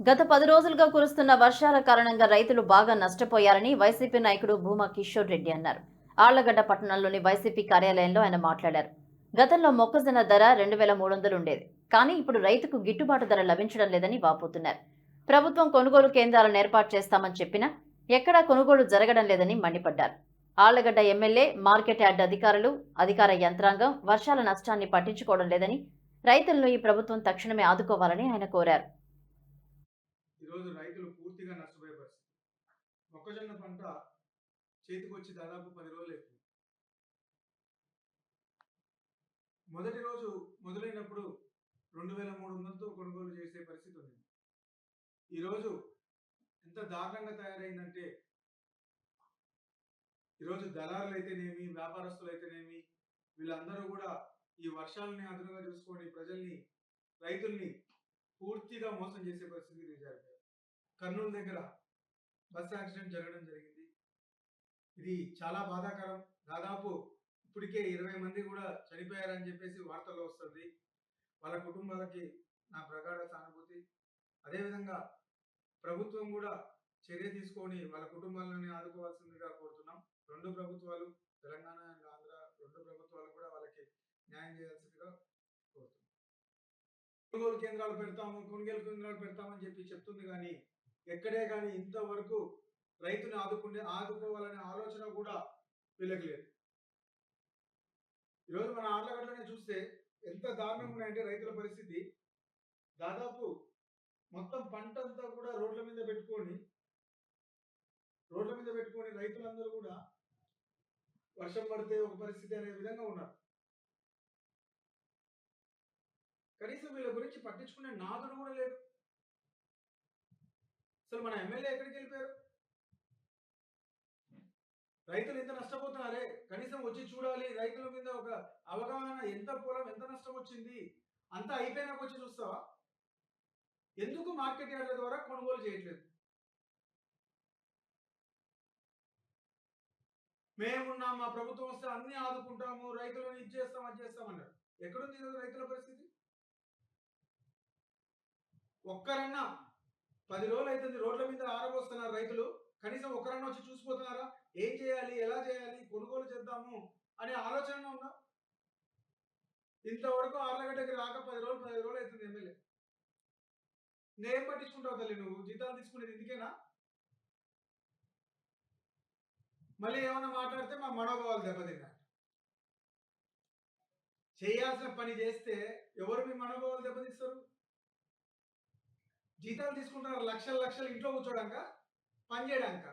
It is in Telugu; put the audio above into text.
గత పది రోజులుగా కురుస్తున్న వర్షాల కారణంగా రైతులు బాగా నష్టపోయారని వైసీపీ నాయకుడు భూమా కిషోర్ రెడ్డి అన్నారు. ఆళ్ళగడ్డ పట్టణంలోని వైసీపీ కార్యాలయంలో ఆయన మాట్లాడారు. గతంలో మొక్కజొన్న ధర రెండు వేల మూడు వందలు ఉండేది. కానీ ఇప్పుడు రైతుకు గిట్టుబాటు ధర లభించడం లేదని వాపోతున్నారు. ప్రభుత్వం కొనుగోలు కేంద్రాలను ఏర్పాటు చేస్తామని చెప్పినా ఎక్కడా కొనుగోలు జరగడం లేదని మండిపడ్డారు. ఆళ్ళగడ్డ ఎమ్మెల్యే మార్కెట్ యార్డ్ అధికారులు అధికార యంత్రాంగం వర్షాల నష్టాన్ని పట్టించుకోవడం లేదని రైతులను ఈ ప్రభుత్వం తక్షణమే ఆదుకోవాలని ఆయన కోరారు. ఈరోజు రైతులు పూర్తిగా నష్టపోయే పరిస్థితి. మొక్కజొన్న పంట చేతికొచ్చి దాదాపు పది రోజులు అవుతుంది మొదటి రోజు మొదలైనప్పుడు రెండు వేల మూడు వందలతో కొనుగోలు చేసే పరిస్థితి ఉంది. ఈరోజు ఎంత దారుణంగా తయారైందంటే ఈరోజు దళారులు అయితేనేమి వ్యాపారస్తులు అయితేనేమి వీళ్ళందరూ కూడా ఈ వర్షాలని అదనంగా చూసుకొని ప్రజల్ని రైతుల్ని పూర్తిగా మోసం చేసే పరిస్థితికి దిగజారిపోయారు కర్నూలు దగ్గర బస్ యాక్సిడెంట్ జరగడం జరిగింది. ఇది చాలా బాధాకరం. దాదాపు ఇప్పటికే ఇరవై మంది కూడా చనిపోయారని చెప్పేసి వార్తల్లో వస్తుంది. వాళ్ళ కుటుంబాలకి నా ప్రగాఢ సానుభూతి. అదేవిధంగా ప్రభుత్వం కూడా చర్య తీసుకొని వాళ్ళ కుటుంబాలని ఆదుకోవాల్సిందిగా కోరుతున్నాం. రెండు ప్రభుత్వాలు తెలంగాణ అండ్ ఆంధ్ర రెండు ప్రభుత్వాలు కూడా వాళ్ళకి న్యాయం చేయాల్సిందిగా కోరుతున్నాం. కొనుగోలు కేంద్రాలు పెడతాము కొనుగోలు కేంద్రాలు పెడతామని చెప్పి చెప్తుంది కానీ ఎక్కడే కానీ ఇంతవరకు రైతుని ఆదుకునే ఆదుకోవాలనే ఆలోచన కూడా వీళ్ళకి లేదు. ఈరోజు మన ఆర్లగడ్డలోనే చూస్తే ఎంత దారుణంగా ఉన్నాయంటే రైతుల పరిస్థితి. దాదాపు మొత్తం పంట అంతా కూడా రోడ్ల మీద పెట్టుకొని రోడ్ల మీద పెట్టుకొని రైతులందరూ కూడా వర్షం పడితే ఒక పరిస్థితి అనే విధంగా ఉన్నారు. కనీసం వీళ్ళ గురించి పట్టించుకునే నాదుడు కూడా లేడు. అసలు మన ఎమ్మెల్యే ఎక్కడికి వెళ్ళిపోయారు? రైతులు ఎంత నష్టపోతున్నారే? కనీసం వచ్చి చూడాలి. రైతుల మీద ఒక అవగాహన ఎంత పొలం ఎంత నష్టం వచ్చింది? అంతా అయిపోయినాక వచ్చి చూస్తావా? ఎందుకు మార్కెట్ యార్డ్ల ద్వారా కొనుగోలు చేయట్లేదు? మేమున్నాం మా ప్రభుత్వం వస్తే అన్ని ఆదుకుంటాము రైతులను ఇది చేస్తాం అది చేస్తాం అన్నారు. ఎక్కడుంది ఈరోజు రైతుల పరిస్థితి? ఒక్కరన్నా పది రోజులు అవుతుంది రోడ్ల మీద ఆరబోస్తున్నారు రైతులు. కనీసం ఒకరన్నా వచ్చి చూసిపోతున్నారా? ఏం చేయాలి ఎలా చేయాలి కొనుగోలు చేద్దాము అనే ఆలోచన ఉందా ఇంతవరకు ఆర్లగడ్డకి రాక పది రోజులు పది రోజులు అవుతుంది ఎమ్మెల్యే. నేను పట్టించుకుంటావు తల్లి నువ్వు. జీతాలు తీసుకునేది ఇందుకేనా? మళ్ళీ ఏమన్నా మాట్లాడితే మా మనోభావాలు దెబ్బతిన్నా చేయాల్సిన పని చేస్తే ఎవరు మీ మనోభావాలు దెబ్బతీస్తారు? జీతాలు తీసుకుంటున్నారు లక్షలు లక్షలు ఇంట్లో కూర్చోడాక పని చేయడాక